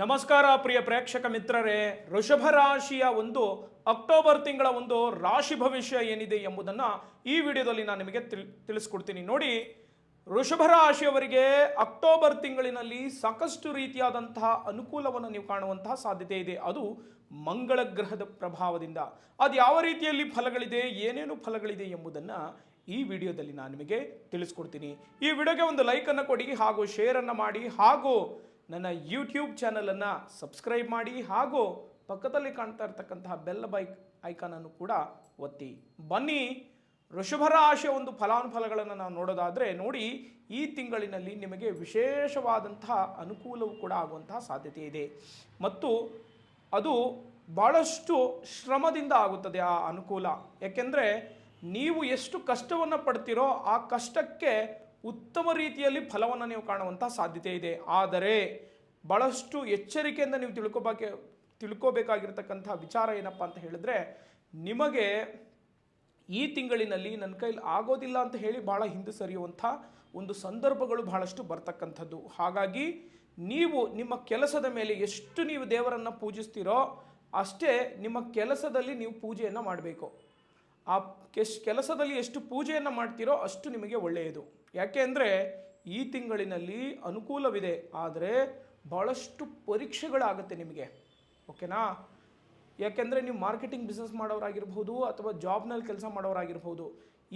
ನಮಸ್ಕಾರ ಪ್ರಿಯ ಪ್ರೇಕ್ಷಕ ಮಿತ್ರರೇ. ಋಷಭ ರಾಶಿಯ ಒಂದು ಅಕ್ಟೋಬರ್ ತಿಂಗಳ ಒಂದು ರಾಶಿ ಭವಿಷ್ಯ ಏನಿದೆ ಎಂಬುದನ್ನು ಈ ವಿಡಿಯೋದಲ್ಲಿ ನಾನು ನಿಮಗೆ ತಿಳ್, ತಿಳಿಸ್ಕೊಡ್ತೀನಿ. ನೋಡಿ ಋಷಭ ರಾಶಿಯವರಿಗೆ ಅಕ್ಟೋಬರ್ ತಿಂಗಳಿನಲ್ಲಿ ಸಾಕಷ್ಟು ರೀತಿಯಾದಂತಹ ಅನುಕೂಲವನ್ನು ನೀವು ಕಾಣುವಂತಹ ಸಾಧ್ಯತೆ ಇದೆ. ಅದು ಮಂಗಳ ಗ್ರಹದ ಪ್ರಭಾವದಿಂದ. ಅದು ಯಾವ ರೀತಿಯಲ್ಲಿ ಫಲಗಳಿದೆ, ಏನೇನು ಫಲಗಳಿದೆ ಎಂಬುದನ್ನು ಈ ವಿಡಿಯೋದಲ್ಲಿ ನಾನು ನಿಮಗೆ ತಿಳಿಸ್ಕೊಡ್ತೀನಿ. ಈ ವಿಡಿಯೋಗೆ ಒಂದು ಲೈಕನ್ನು ಕೊಡಿ ಹಾಗೂ ಶೇರನ್ನು ಮಾಡಿ ಹಾಗೂ ನನ್ನ ಯೂಟ್ಯೂಬ್ ಚಾನಲನ್ನು ಸಬ್ಸ್ಕ್ರೈಬ್ ಮಾಡಿ ಹಾಗೂ ಪಕ್ಕದಲ್ಲಿ ಕಾಣ್ತಾ ಇರ್ತಕ್ಕಂತಹ ಬೆಲ್ಲ ಬೈಕ್ ಐಕಾನನ್ನು ಕೂಡ ಒತ್ತಿ. ಬನ್ನಿ, ವೃಷಭ ಆಶೆ ಒಂದು ಫಲಾನುಫಲಗಳನ್ನು ನಾವು ನೋಡೋದಾದರೆ ನೋಡಿ, ಈ ತಿಂಗಳಿನಲ್ಲಿ ನಿಮಗೆ ವಿಶೇಷವಾದಂತಹ ಅನುಕೂಲವೂ ಕೂಡ ಆಗುವಂತಹ ಸಾಧ್ಯತೆ ಇದೆ. ಮತ್ತು ಅದು ಭಾಳಷ್ಟು ಶ್ರಮದಿಂದ ಆಗುತ್ತದೆ ಆ ಅನುಕೂಲ. ಯಾಕೆಂದರೆ ನೀವು ಎಷ್ಟು ಕಷ್ಟವನ್ನು ಪಡ್ತೀರೋ ಆ ಕಷ್ಟಕ್ಕೆ ಉತ್ತಮ ರೀತಿಯಲ್ಲಿ ಫಲವನ್ನು ನೀವು ಕಾಣುವಂಥ ಸಾಧ್ಯತೆ ಇದೆ. ಆದರೆ ಭಾಳಷ್ಟು ಎಚ್ಚರಿಕೆಯಿಂದ ನೀವು ತಿಳ್ಕೊಬೇಕೆ ತಿಳ್ಕೋಬೇಕಾಗಿರ್ತಕ್ಕಂಥ ವಿಚಾರ ಏನಪ್ಪ ಅಂತ ಹೇಳಿದ್ರೆ, ನಿಮಗೆ ಈ ತಿಂಗಳಿನಲ್ಲಿ ನನ್ನ ಕೈಲಿ ಆಗೋದಿಲ್ಲ ಅಂತ ಹೇಳಿ ಭಾಳ ಹಿಂದೆ ಸರಿಯುವಂಥ ಒಂದು ಸಂದರ್ಭಗಳು ಬಹಳಷ್ಟು ಬರ್ತಕ್ಕಂಥದ್ದು. ಹಾಗಾಗಿ ನೀವು ನಿಮ್ಮ ಕೆಲಸದ ಮೇಲೆ ಎಷ್ಟು ನೀವು ದೇವರನ್ನು ಪೂಜಿಸ್ತೀರೋ ಅಷ್ಟೇ ನಿಮ್ಮ ಕೆಲಸದಲ್ಲಿ ನೀವು ಪೂಜೆಯನ್ನು ಮಾಡಬೇಕು. ಆ ಕೆಶ್ ಕೆಲಸದಲ್ಲಿ ಎಷ್ಟು ಪೂಜೆಯನ್ನು ಮಾಡ್ತೀರೋ ಅಷ್ಟು ನಿಮಗೆ ಒಳ್ಳೆಯದು. ಯಾಕೆ ಅಂದರೆ ಈ ತಿಂಗಳಿನಲ್ಲಿ ಅನುಕೂಲವಿದೆ, ಆದರೆ ಭಾಳಷ್ಟು ಪರೀಕ್ಷೆಗಳಾಗುತ್ತೆ ನಿಮಗೆ, ಓಕೆನಾ? ಯಾಕೆಂದರೆ ನೀವು ಮಾರ್ಕೆಟಿಂಗ್ ಬಿಸ್ನೆಸ್ ಮಾಡೋರಾಗಿರ್ಬೋದು ಅಥವಾ ಜಾಬ್ನಲ್ಲಿ ಕೆಲಸ ಮಾಡೋರಾಗಿರ್ಬೋದು,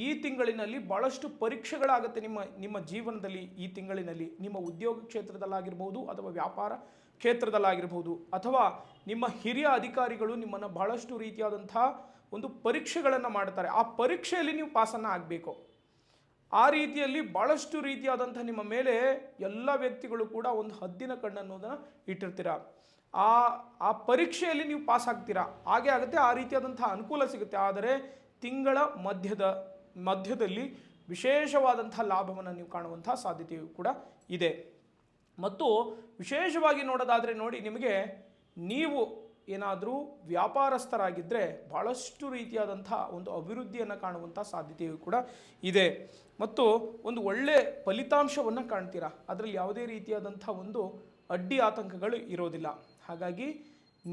ಈ ತಿಂಗಳಿನಲ್ಲಿ ಭಾಳಷ್ಟು ಪರೀಕ್ಷೆಗಳಾಗುತ್ತೆ ನಿಮ್ಮ ನಿಮ್ಮ ಜೀವನದಲ್ಲಿ ಈ ತಿಂಗಳಿನಲ್ಲಿ. ನಿಮ್ಮ ಉದ್ಯೋಗ ಕ್ಷೇತ್ರದಲ್ಲಾಗಿರ್ಬೋದು ಅಥವಾ ವ್ಯಾಪಾರ ಕ್ಷೇತ್ರದಲ್ಲಾಗಿರ್ಬೋದು, ಅಥವಾ ನಿಮ್ಮ ಹಿರಿಯ ಅಧಿಕಾರಿಗಳು ನಿಮ್ಮನ್ನು ಬಹಳಷ್ಟು ರೀತಿಯಾದಂಥ ಒಂದು ಪರೀಕ್ಷೆಗಳನ್ನು ಮಾಡ್ತಾರೆ. ಆ ಪರೀಕ್ಷೆಯಲ್ಲಿ ನೀವು ಪಾಸನ್ನು ಆಗಬೇಕು. ಆ ರೀತಿಯಲ್ಲಿ ಭಾಳಷ್ಟು ರೀತಿಯಾದಂಥ ನಿಮ್ಮ ಮೇಲೆ ಎಲ್ಲ ವ್ಯಕ್ತಿಗಳು ಕೂಡ ಒಂದು ಹದ್ದಿನ ಕಣ್ಣನ್ನೋದನ್ನು ಇಟ್ಟಿರ್ತೀರ? ಆ ಆ ಪರೀಕ್ಷೆಯಲ್ಲಿ ನೀವು ಪಾಸ್ ಆಗ್ತೀರಾ? ಹಾಗೆ ಆಗುತ್ತೆ, ಆ ರೀತಿಯಾದಂಥ ಅನುಕೂಲ ಸಿಗುತ್ತೆ. ಆದರೆ ತಿಂಗಳ ಮಧ್ಯದ, ಮಧ್ಯದಲ್ಲಿ ವಿಶೇಷವಾದಂಥ ಲಾಭವನ್ನು ನೀವು ಕಾಣುವಂಥ ಸಾಧ್ಯತೆಯು ಕೂಡ ಇದೆ. ಮತ್ತು ವಿಶೇಷವಾಗಿ ನೋಡೋದಾದರೆ ನೋಡಿ, ನಿಮಗೆ ನೀವು ಏನಾದರೂ ವ್ಯಾಪಾರಸ್ಥರಾಗಿದ್ದರೆ ಭಾಳಷ್ಟು ರೀತಿಯಾದಂಥ ಒಂದು ಅಭಿವೃದ್ಧಿಯನ್ನು ಕಾಣುವಂಥ ಸಾಧ್ಯತೆಯು ಕೂಡ ಇದೆ. ಮತ್ತು ಒಂದು ಒಳ್ಳೆ ಫಲಿತಾಂಶವನ್ನು ಕಾಣ್ತೀರಾ? ಅದರಲ್ಲಿ ಯಾವುದೇ ರೀತಿಯಾದಂಥ ಒಂದು ಅಡ್ಡಿ ಆತಂಕಗಳು ಇರೋದಿಲ್ಲ. ಹಾಗಾಗಿ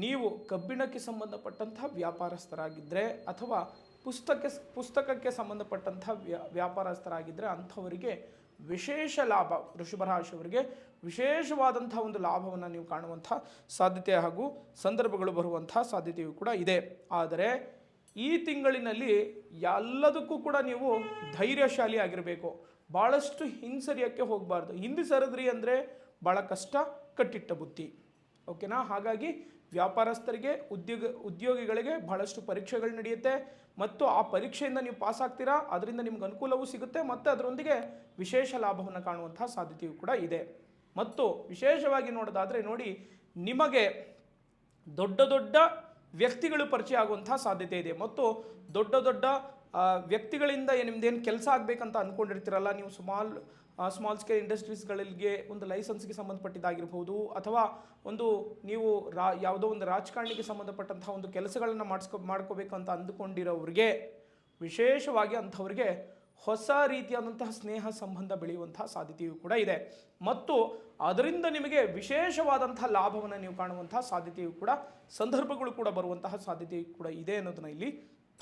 ನೀವು ಕಬ್ಬಿಣಕ್ಕೆ ಸಂಬಂಧಪಟ್ಟಂಥ ವ್ಯಾಪಾರಸ್ಥರಾಗಿದ್ದರೆ ಅಥವಾ ಪುಸ್ತಕ, ಪುಸ್ತಕಕ್ಕೆ ಸಂಬಂಧಪಟ್ಟಂಥ ವ್ಯಾ ವ್ಯಾಪಾರಸ್ಥರಾಗಿದ್ದರೆ ಅಂಥವರಿಗೆ ವಿಶೇಷ ಲಾಭ ವೃಷಭ ರಾಶಿಯವರಿಗೆ ವಿಶೇಷವಾದಂಥ ಒಂದು ಲಾಭವನ್ನು ನೀವು ಕಾಣುವಂಥ ಸಾಧ್ಯತೆ ಹಾಗೂ ಸಂದರ್ಭಗಳು ಬರುವಂಥ ಸಾಧ್ಯತೆಯೂ ಕೂಡ ಇದೆ. ಆದರೆ ಈ ತಿಂಗಳಿನಲ್ಲಿ ಎಲ್ಲದಕ್ಕೂ ಕೂಡ ನೀವು ಧೈರ್ಯಶಾಲಿ ಆಗಿರಬೇಕು. ಭಾಳಷ್ಟು ಹಿಂಸರಿಯಕ್ಕೆ ಹೋಗಬಾರ್ದು. ಹಿಂದೆ ಸರಿದ್ರಿ ಅಂದರೆ ಭಾಳ ಕಷ್ಟ, ಕಟ್ಟಿಟ್ಟ ಬುದ್ಧಿ. ಓಕೆನಾ? ಹಾಗಾಗಿ ವ್ಯಾಪಾರಸ್ಥರಿಗೆ, ಉದ್ಯೋಗ, ಉದ್ಯೋಗಿಗಳಿಗೆ ಬಹಳಷ್ಟು ಪರೀಕ್ಷೆಗಳು ನಡೆಯುತ್ತೆ. ಮತ್ತು ಆ ಪರೀಕ್ಷೆಯಿಂದ ನೀವು ಪಾಸ್ ಆಗ್ತೀರಾ? ಅದರಿಂದ ನಿಮ್ಗೆ ಅನುಕೂಲವೂ ಸಿಗುತ್ತೆ. ಮತ್ತು ಅದರೊಂದಿಗೆ ವಿಶೇಷ ಲಾಭವನ್ನು ಕಾಣುವಂತಹ ಸಾಧ್ಯತೆಯೂ ಕೂಡ ಇದೆ. ಮತ್ತು ವಿಶೇಷವಾಗಿ ನೋಡೋದಾದರೆ ನೋಡಿ, ನಿಮಗೆ ದೊಡ್ಡ ದೊಡ್ಡ ವ್ಯಕ್ತಿಗಳು ಪರಿಚಯ ಆಗುವಂತಹ ಸಾಧ್ಯತೆ ಇದೆ. ಮತ್ತು ದೊಡ್ಡ ದೊಡ್ಡ ವ್ಯಕ್ತಿಗಳಿಂದ ನಿಮ್ದೇನು ಕೆಲಸ ಆಗಬೇಕಂತ ಅಂದ್ಕೊಂಡಿರ್ತೀರಲ್ಲ ನೀವು ಸ್ಮಾಲ್ ಸ್ಮಾಲ್ ಸ್ಕೇಲ್ ಇಂಡಸ್ಟ್ರೀಸ್ಗಳಿಗೆ ಒಂದು ಲೈಸೆನ್ಸ್ಗೆ ಸಂಬಂಧಪಟ್ಟಿದ್ದಾಗಿರ್ಬೋದು ಅಥವಾ ಒಂದು ನೀವು ರಾ, ಯಾವುದೋ ಒಂದು ರಾಜಕಾರಣಿಗೆ ಸಂಬಂಧಪಟ್ಟಂತಹ ಒಂದು ಕೆಲಸಗಳನ್ನು ಮಾಡಿಸ್ಕೊ, ಮಾಡ್ಕೋಬೇಕು ಅಂತ ಅಂದುಕೊಂಡಿರೋರಿಗೆ ವಿಶೇಷವಾಗಿ ಅಂಥವ್ರಿಗೆ ಹೊಸ ರೀತಿಯಾದಂತಹ ಸ್ನೇಹ ಸಂಬಂಧ ಬೆಳೆಯುವಂತಹ ಸಾಧ್ಯತೆಯೂ ಕೂಡ ಇದೆ. ಮತ್ತು ಅದರಿಂದ ನಿಮಗೆ ವಿಶೇಷವಾದಂತಹ ಲಾಭವನ್ನು ನೀವು ಕಾಣುವಂತಹ ಸಾಧ್ಯತೆಯೂ ಕೂಡ, ಸಂದರ್ಭಗಳು ಕೂಡ ಬರುವಂತಹ ಸಾಧ್ಯತೆಯೂ ಕೂಡ ಇದೆ ಅನ್ನೋದನ್ನ ಇಲ್ಲಿ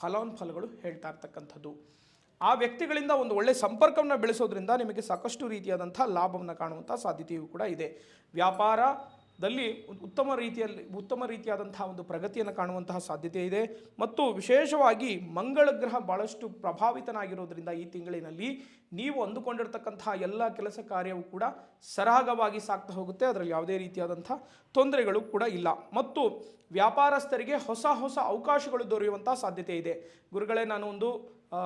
ಫಲಾನುಫಲಗಳು ಹೇಳ್ತಾ ಇರ್ತಕ್ಕಂಥದ್ದು. ಆ ವ್ಯಕ್ತಿಗಳಿಂದ ಒಂದು ಒಳ್ಳೆಯ ಸಂಪರ್ಕವನ್ನು ಬೆಳೆಸೋದ್ರಿಂದ ನಿಮಗೆ ಸಾಕಷ್ಟು ರೀತಿಯಾದಂಥ ಲಾಭವನ್ನು ಕಾಣುವಂಥ ಸಾಧ್ಯತೆಯೂ ಕೂಡ ಇದೆ. ವ್ಯಾಪಾರದಲ್ಲಿ ಉತ್ತಮ ರೀತಿಯಲ್ಲಿ, ಉತ್ತಮ ರೀತಿಯಾದಂತಹ ಒಂದು ಪ್ರಗತಿಯನ್ನು ಕಾಣುವಂತಹ ಸಾಧ್ಯತೆ ಇದೆ. ಮತ್ತು ವಿಶೇಷವಾಗಿ ಮಂಗಳ ಗ್ರಹ ಭಾಳಷ್ಟು ಪ್ರಭಾವಿತನಾಗಿರೋದ್ರಿಂದ ಈ ತಿಂಗಳಿನಲ್ಲಿ ನೀವು ಅಂದುಕೊಂಡಿರ್ತಕ್ಕಂತಹ ಎಲ್ಲ ಕೆಲಸ ಕಾರ್ಯವೂ ಕೂಡ ಸರಾಗವಾಗಿ ಸಾಗ್ತಾ ಹೋಗುತ್ತೆ. ಅದರಲ್ಲಿ ಯಾವುದೇ ರೀತಿಯಾದಂಥ ತೊಂದರೆಗಳು ಕೂಡ ಇಲ್ಲ. ಮತ್ತು ವ್ಯಾಪಾರಸ್ಥರಿಗೆ ಹೊಸ ಹೊಸ ಅವಕಾಶಗಳು ದೊರೆಯುವಂಥ ಸಾಧ್ಯತೆ ಇದೆ. ಗುರುಗಳೇ, ನಾನು ಒಂದು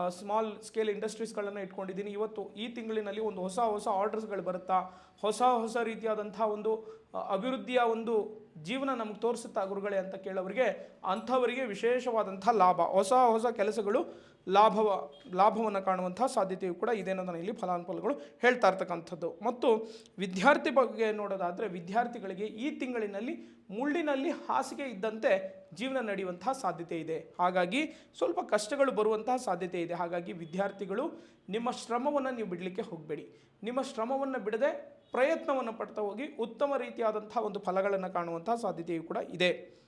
ಸ್ಮಾಲ್ ಸ್ಕೇಲ್ ಇಂಡಸ್ಟ್ರೀಸ್ಗಳನ್ನು ಇಟ್ಕೊಂಡಿದ್ದೀನಿ. ಇವತ್ತು ಈ ತಿಂಗಳಿನಲ್ಲಿ ಒಂದು ಹೊಸ ಹೊಸ ಆರ್ಡರ್ಸ್ಗಳು ಬರುತ್ತಾ? ಹೊಸ ಹೊಸ ರೀತಿಯಾದಂಥ ಒಂದು ಅಭಿವೃದ್ಧಿಯ ಒಂದು ಜೀವನ ನಮ್ಗೆ ತೋರಿಸುತ್ತಾ ಗುರುಗಳೇ ಅಂತ ಕೇಳೋರಿಗೆ ಅಂಥವರಿಗೆ ವಿಶೇಷವಾದಂಥ ಲಾಭ. ಹೊಸ ಹೊಸ ಕೆಲಸಗಳು ಲಾಭವ, ಲಾಭವನ್ನು ಕಾಣುವಂಥ ಸಾಧ್ಯತೆಯು ಕೂಡ ಇದೆ ಅನ್ನೋದನ್ನು ಇಲ್ಲಿ ಫಲಾನುಫಲಗಳು ಹೇಳ್ತಾ ಇರ್ತಕ್ಕಂಥದ್ದು. ಮತ್ತು ವಿದ್ಯಾರ್ಥಿ ಬಗ್ಗೆ ನೋಡೋದಾದರೆ ವಿದ್ಯಾರ್ಥಿಗಳಿಗೆ ಈ ತಿಂಗಳಿನಲ್ಲಿ ಮುಳ್ಳಿನಲ್ಲಿ ಹಾಸಿಗೆ ಇದ್ದಂತೆ ಜೀವನ ನಡೆಯುವಂತಹ ಸಾಧ್ಯತೆ ಇದೆ. ಹಾಗಾಗಿ ಸ್ವಲ್ಪ ಕಷ್ಟಗಳು ಬರುವಂತಹ ಸಾಧ್ಯತೆ ಇದೆ. ಹಾಗಾಗಿ ವಿದ್ಯಾರ್ಥಿಗಳು ನಿಮ್ಮ ಶ್ರಮವನ್ನು ನೀವು ಬಿಡಲಿಕ್ಕೆ ಹೋಗಬೇಡಿ. ನಿಮ್ಮ ಶ್ರಮವನ್ನು ಬಿಡದೆ ಪ್ರಯತ್ನವನ್ನು ಪಡ್ತಾ ಹೋಗಿ ಉತ್ತಮ ರೀತಿಯಾದಂಥ ಒಂದು ಫಲಗಳನ್ನು ಕಾಣುವಂತಹ ಸಾಧ್ಯತೆಯು ಕೂಡ ಇದೆ.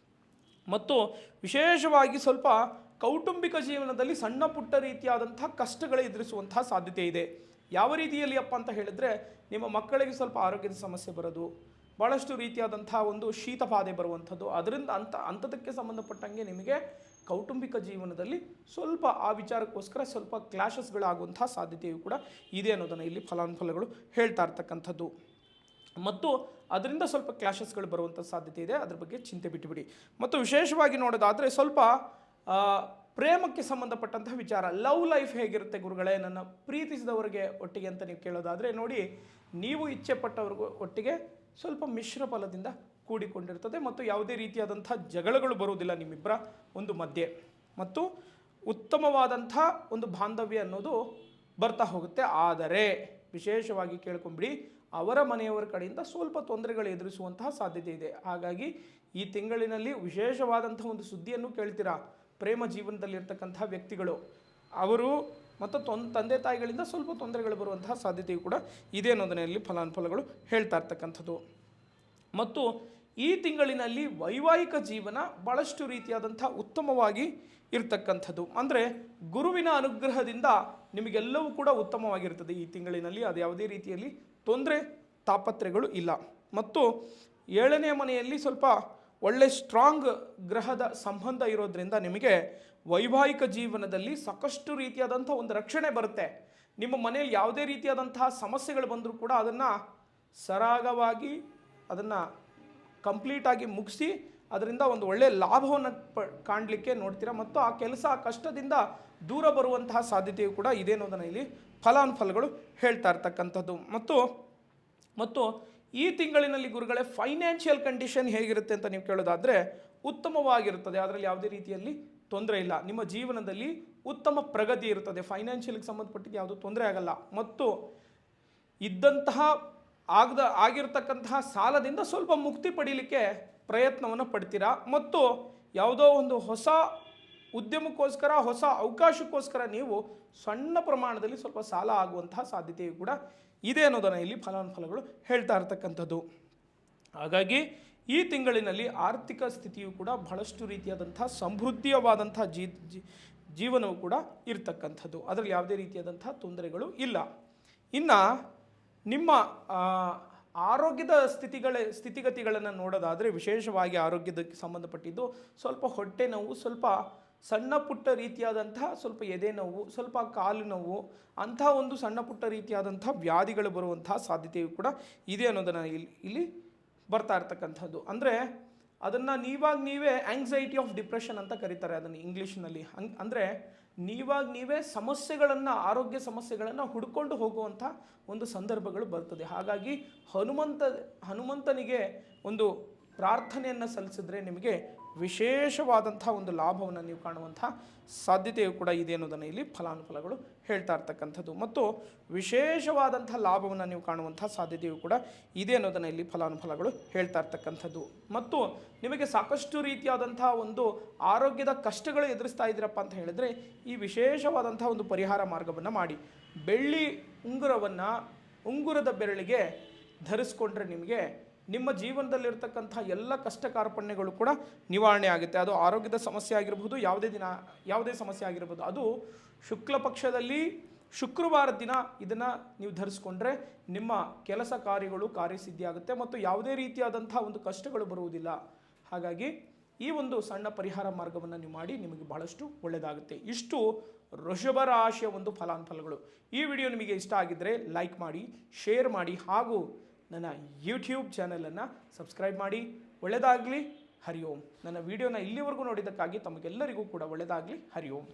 ಮತ್ತು ವಿಶೇಷವಾಗಿ ಸ್ವಲ್ಪ ಕೌಟುಂಬಿಕ ಜೀವನದಲ್ಲಿ ಸಣ್ಣ ಪುಟ್ಟ ರೀತಿಯಾದಂಥ ಕಷ್ಟಗಳು ಎದುರಿಸುವಂತಹ ಸಾಧ್ಯತೆ ಇದೆ. ಯಾವ ರೀತಿಯಲ್ಲಿ ಅಪ್ಪ ಅಂತ ಹೇಳಿದ್ರೆ, ನಿಮ್ಮ ಮಕ್ಕಳಿಗೆ ಸ್ವಲ್ಪ ಆರೋಗ್ಯದ ಸಮಸ್ಯೆ ಬರೋದು ಭಾಳಷ್ಟು ರೀತಿಯಾದಂಥ ಒಂದು ಶೀತ ಬಾಧೆ ಬರುವಂಥದ್ದು. ಅದರಿಂದ ಅಂತ, ಅಂಥದಕ್ಕೆ ಸಂಬಂಧಪಟ್ಟಂಗೆ ನಿಮಗೆ ಕೌಟುಂಬಿಕ ಜೀವನದಲ್ಲಿ ಸ್ವಲ್ಪ ಆ ವಿಚಾರಕ್ಕೋಸ್ಕರ ಸ್ವಲ್ಪ ಕ್ಲಾಶಸ್ಗಳಾಗುವಂಥ ಸಾಧ್ಯತೆಯು ಕೂಡ ಇದೆ ಅನ್ನೋದನ್ನು ಇಲ್ಲಿ ಫಲಾನುಫಲಗಳು ಹೇಳ್ತಾ ಇರ್ತಕ್ಕಂಥದ್ದು. ಮತ್ತು ಅದರಿಂದ ಸ್ವಲ್ಪ ಕ್ಲಾಶಸ್ಗಳು ಬರುವಂಥ ಸಾಧ್ಯತೆ ಇದೆ. ಅದ್ರ ಬಗ್ಗೆ ಚಿಂತೆ ಬಿಟ್ಟುಬಿಡಿ ಮತ್ತು ವಿಶೇಷವಾಗಿ ನೋಡೋದಾದರೆ ಸ್ವಲ್ಪ ಪ್ರೇಮಕ್ಕೆ ಸಂಬಂಧಪಟ್ಟಂತಹ ವಿಚಾರ. ಲವ್ ಲೈಫ್ ಹೇಗಿರುತ್ತೆ ಗುರುಗಳೇ? ನನ್ನ ಪ್ರೀತಿಸಿದವರಿಗೆ ಒಟ್ಟಿಗೆ ಅಂತ ನೀವು ಕೇಳೋದಾದರೆ ನೋಡಿ, ನೀವು ಇಚ್ಛೆ ಪಟ್ಟವ್ರಿಗೂ ಒಟ್ಟಿಗೆ ಸ್ವಲ್ಪ ಮಿಶ್ರ ಫಲದಿಂದ ಕೂಡಿಕೊಂಡಿರ್ತದೆ ಮತ್ತು ಯಾವುದೇ ರೀತಿಯಾದಂಥ ಜಗಳಗಳು ಬರುವುದಿಲ್ಲ ನಿಮ್ಮಿಬ್ಬರ ಒಂದು ಮಧ್ಯೆ. ಮತ್ತು ಉತ್ತಮವಾದಂಥ ಒಂದು ಬಾಂಧವ್ಯ ಅನ್ನೋದು ಬರ್ತಾ ಹೋಗುತ್ತೆ. ಆದರೆ ವಿಶೇಷವಾಗಿ ಕೇಳ್ಕೊಂಬಿಡಿ, ಅವರ ಮನೆಯವರ ಕಡೆಯಿಂದ ಸ್ವಲ್ಪ ತೊಂದರೆಗಳು ಎದುರಿಸುವಂತಹ ಸಾಧ್ಯತೆ ಇದೆ. ಹಾಗಾಗಿ ಈ ತಿಂಗಳಿನಲ್ಲಿ ವಿಶೇಷವಾದಂಥ ಒಂದು ಸುದ್ದಿಯನ್ನು ಕೇಳ್ತೀರಾ? ಪ್ರೇಮ ಜೀವನದಲ್ಲಿರ್ತಕ್ಕಂಥ ವ್ಯಕ್ತಿಗಳು, ಅವರು ಮತ್ತು ತೊನ್, ತಂದೆ ತಾಯಿಗಳಿಂದ ಸ್ವಲ್ಪ ತೊಂದರೆಗಳು ಬರುವಂತಹ ಸಾಧ್ಯತೆಯು ಕೂಡ ಇದೆ ಅನ್ನೋದನ್ನ ಇಲ್ಲಿ ಫಲಾನುಫಲಗಳು ಹೇಳ್ತಾ ಇರ್ತಕ್ಕಂಥದ್ದು. ಮತ್ತು ಈ ತಿಂಗಳಿನಲ್ಲಿ ವೈವಾಹಿಕ ಜೀವನ ಭಾಳಷ್ಟು ರೀತಿಯಾದಂಥ ಉತ್ತಮವಾಗಿ ಇರ್ತಕ್ಕಂಥದ್ದು. ಅಂದರೆ ಗುರುವಿನ ಅನುಗ್ರಹದಿಂದ ನಿಮಗೆಲ್ಲವೂ ಕೂಡ ಉತ್ತಮವಾಗಿರ್ತದೆ ಈ ತಿಂಗಳಿನಲ್ಲಿ. ಅದು ಯಾವುದೇ ರೀತಿಯಲ್ಲಿ ತೊಂದರೆ ತಾಪತ್ರೆಗಳು ಇಲ್ಲ. ಮತ್ತು ಏಳನೇ ಮನೆಯಲ್ಲಿ ಸ್ವಲ್ಪ ಒಳ್ಳೆ ಸ್ಟ್ರಾಂಗ್ ಗ್ರಹದ ಸಂಬಂಧ ಇರೋದ್ರಿಂದ ನಿಮಗೆ ವೈವಾಹಿಕ ಜೀವನದಲ್ಲಿ ಸಾಕಷ್ಟು ರೀತಿಯಾದಂಥ ಒಂದು ರಕ್ಷಣೆ ಬರುತ್ತೆ. ನಿಮ್ಮ ಮನೆಯಲ್ಲಿ ಯಾವುದೇ ರೀತಿಯಾದಂತಹ ಸಮಸ್ಯೆಗಳು ಬಂದರೂ ಕೂಡ ಅದನ್ನು ಸರಾಗವಾಗಿ, ಅದನ್ನು ಕಂಪ್ಲೀಟಾಗಿ ಮುಗಿಸಿ ಅದರಿಂದ ಒಂದು ಒಳ್ಳೆಯ ಲಾಭವನ್ನು ಪ, ಕಾಣಲಿಕ್ಕೆ ನೋಡ್ತೀರಾ. ಮತ್ತು ಆ ಕೆಲಸ, ಆ ಕಷ್ಟದಿಂದ ದೂರ ಬರುವಂತಹ ಸಾಧ್ಯತೆಯು ಕೂಡ ಇದೆ ಅನ್ನೋದನ್ನು ಇಲ್ಲಿ ಫಲಾನುಫಲಗಳು ಹೇಳ್ತಾ ಇರ್ತಕ್ಕಂಥದ್ದು. ಮತ್ತು ಮತ್ತು ಈ ತಿಂಗಳಿನಲ್ಲಿ ಗುರುಗಳೇ ಫೈನಾನ್ಷಿಯಲ್ ಕಂಡೀಷನ್ ಹೇಗಿರುತ್ತೆ ಅಂತ ನೀವು ಕೇಳೋದಾದರೆ, ಉತ್ತಮವಾಗಿರುತ್ತದೆ. ಅದರಲ್ಲಿ ಯಾವುದೇ ರೀತಿಯಲ್ಲಿ ತೊಂದರೆ ಇಲ್ಲ. ನಿಮ್ಮ ಜೀವನದಲ್ಲಿ ಉತ್ತಮ ಪ್ರಗತಿ ಇರುತ್ತದೆ. ಫೈನಾನ್ಷಿಯಲ್ಗೆ ಸಂಬಂಧಪಟ್ಟಿದ್ದು ಯಾವುದೂ ತೊಂದರೆ ಆಗಲ್ಲ. ಮತ್ತು ಇದ್ದಂತಹ ಆಗದ, ಆಗಿರ್ತಕ್ಕಂತಹ ಸಾಲದಿಂದ ಸ್ವಲ್ಪ ಮುಕ್ತಿ ಪಡೀಲಿಕ್ಕೆ ಪ್ರಯತ್ನವನ್ನು ಪಡ್ತೀರಾ? ಮತ್ತು ಯಾವುದೋ ಒಂದು ಹೊಸ ಉದ್ಯಮಕ್ಕೋಸ್ಕರ, ಹೊಸ ಅವಕಾಶಕ್ಕೋಸ್ಕರ ನೀವು ಸಣ್ಣ ಪ್ರಮಾಣದಲ್ಲಿ ಸ್ವಲ್ಪ ಸಾಲ ಆಗುವಂತಹ ಸಾಧ್ಯತೆಯು ಕೂಡ ಇದೆ ಅನ್ನೋದನ್ನು ಇಲ್ಲಿ ಫಲಾನುಫಲಗಳು ಹೇಳ್ತಾ ಇರ್ತಕ್ಕಂಥದ್ದು. ಹಾಗಾಗಿ ಈ ತಿಂಗಳಿನಲ್ಲಿ ಆರ್ಥಿಕ ಸ್ಥಿತಿಯು ಕೂಡ ಬಹಳಷ್ಟು ರೀತಿಯಾದಂಥ ಸಮೃದ್ಧಿಯವಾದಂಥ ಜೀ ಜೀವನವು ಕೂಡ ಇರತಕ್ಕಂಥದ್ದು. ಅದರಲ್ಲಿ ಯಾವುದೇ ರೀತಿಯಾದಂಥ ತೊಂದರೆಗಳು ಇಲ್ಲ. ಇನ್ನು ನಿಮ್ಮ ಆರೋಗ್ಯದ ಸ್ಥಿತಿಗಳ, ಸ್ಥಿತಿಗತಿಗಳನ್ನು ನೋಡೋದಾದರೆ ವಿಶೇಷವಾಗಿ ಆರೋಗ್ಯದಕ್ಕೆ ಸಂಬಂಧಪಟ್ಟಿದ್ದು ಸ್ವಲ್ಪ ಹೊಟ್ಟೆ ನೋವು, ಸ್ವಲ್ಪ ಸಣ್ಣ ಪುಟ್ಟ ರೀತಿಯಾದಂತಹ ಸ್ವಲ್ಪ ಎದೆ ನೋವು, ಸ್ವಲ್ಪ ಕಾಲು ನೋವು ಅಂತಹ ಒಂದು ಸಣ್ಣ ಪುಟ್ಟ ರೀತಿಯಾದಂಥ ವ್ಯಾಧಿಗಳು ಬರುವಂತಹ ಸಾಧ್ಯತೆಯು ಕೂಡ ಇದೆ ಅನ್ನೋದನ್ನು ಇಲ್ಲಿ ಇಲ್ಲಿ ಬರ್ತಾ ಇರ್ತಕ್ಕಂಥದ್ದು. ಅಂದರೆ ಅದನ್ನು ನೀವಾಗ ನೀವೇ ಆಂಗ್ಸೈಟಿ ಆಫ್ ಡಿಪ್ರೆಷನ್ ಅಂತ ಕರೀತಾರೆ ಅದನ್ನು ಇಂಗ್ಲೀಷ್ನಲ್ಲಿ. ಹಂಗ್, ಅಂದರೆ ನೀವಾಗ ನೀವೇ ಸಮಸ್ಯೆಗಳನ್ನು, ಆರೋಗ್ಯ ಸಮಸ್ಯೆಗಳನ್ನು ಹುಡ್ಕೊಂಡು ಹೋಗುವಂಥ ಒಂದು ಸಂದರ್ಭಗಳು ಬರ್ತದೆ. ಹಾಗಾಗಿ ಹನುಮಂತ, ಹನುಮಂತನಿಗೆ ಒಂದು ಪ್ರಾರ್ಥನೆಯನ್ನು ಸಲ್ಲಿಸಿದ್ರೆ ನಿಮಗೆ ವಿಶೇಷವಾದಂಥ ಒಂದು ಲಾಭವನ್ನು ನೀವು ಕಾಣುವಂಥ ಸಾಧ್ಯತೆಯು ಕೂಡ ಇದೆ ಅನ್ನೋದನ್ನು ಇಲ್ಲಿ ಫಲಾನುಫಲಗಳು ಹೇಳ್ತಾ ಇರ್ತಕ್ಕಂಥದ್ದು. ಮತ್ತು ವಿಶೇಷವಾದಂಥ ಲಾಭವನ್ನು ನೀವು ಕಾಣುವಂಥ ಸಾಧ್ಯತೆಯು ಕೂಡ ಇದೆ ಅನ್ನೋದನ್ನು ಇಲ್ಲಿ ಫಲಾನುಫಲಗಳು ಹೇಳ್ತಾ ಇರ್ತಕ್ಕಂಥದ್ದು. ಮತ್ತು ನಿಮಗೆ ಸಾಕಷ್ಟು ರೀತಿಯಾದಂಥ ಒಂದು ಆರೋಗ್ಯದ ಕಷ್ಟಗಳು ಎದುರಿಸ್ತಾ ಇದ್ದೀರಪ್ಪ ಅಂತ ಹೇಳಿದರೆ ಈ ವಿಶೇಷವಾದಂಥ ಒಂದು ಪರಿಹಾರ ಮಾರ್ಗವನ್ನು ಮಾಡಿ. ಬೆಳ್ಳಿ ಉಂಗುರವನ್ನು ಉಂಗುರದ ಬೆರಳಿಗೆ ಧರಿಸ್ಕೊಂಡ್ರೆ ನಿಮಗೆ ನಿಮ್ಮ ಜೀವನದಲ್ಲಿರ್ತಕ್ಕಂಥ ಎಲ್ಲ ಕಷ್ಟ ಕಾರ್ಪಣ್ಯಗಳು ಕೂಡ ನಿವಾರಣೆ ಆಗುತ್ತೆ. ಅದು ಆರೋಗ್ಯದ ಸಮಸ್ಯೆ ಆಗಿರ್ಬೋದು, ಯಾವುದೇ ದಿನ, ಯಾವುದೇ ಸಮಸ್ಯೆ ಆಗಿರ್ಬೋದು. ಅದು ಶುಕ್ಲ ಪಕ್ಷದಲ್ಲಿ ಶುಕ್ರವಾರ ದಿನ ಇದನ್ನು ನೀವು ಧರಿಸ್ಕೊಂಡ್ರೆ ನಿಮ್ಮ ಕೆಲಸ ಕಾರ್ಯಗಳು ಕಾರ್ಯಸಿದ್ಧಿ ಆಗುತ್ತೆ ಮತ್ತು ಯಾವುದೇ ರೀತಿಯಾದಂಥ ಒಂದು ಕಷ್ಟಗಳು ಬರುವುದಿಲ್ಲ. ಹಾಗಾಗಿ ಈ ಒಂದು ಸಣ್ಣ ಪರಿಹಾರ ಮಾರ್ಗವನ್ನು ನೀವು ಮಾಡಿ ನಿಮಗೆ ಬಹಳಷ್ಟು ಒಳ್ಳೆಯದಾಗುತ್ತೆ. ಇಷ್ಟು ರಾಶಿಯ ಒಂದು ಫಲಾನುಫಲಗಳು ಈ ವಿಡಿಯೋ ನಿಮಗೆ ಇಷ್ಟ ಆಗಿದ್ದರೆ ಲೈಕ್ ಮಾಡಿ, ಶೇರ್ ಮಾಡಿ ಹಾಗೂ ನನ್ನ ಯೂಟ್ಯೂಬ್ ಚಾನಲನ್ನು ಸಬ್ಸ್ಕ್ರೈಬ್ ಮಾಡಿ. ಒಳ್ಳೆಯದಾಗಲಿ. ಹರಿ ಓಂ. ನನ್ನ ವಿಡಿಯೋನ ಇಲ್ಲಿವರೆಗೂ ನೋಡಿದ್ದಕ್ಕಾಗಿ ತಮಗೆಲ್ಲರಿಗೂ ಕೂಡ ಒಳ್ಳೆಯದಾಗಲಿ. ಹರಿ ಓಂ.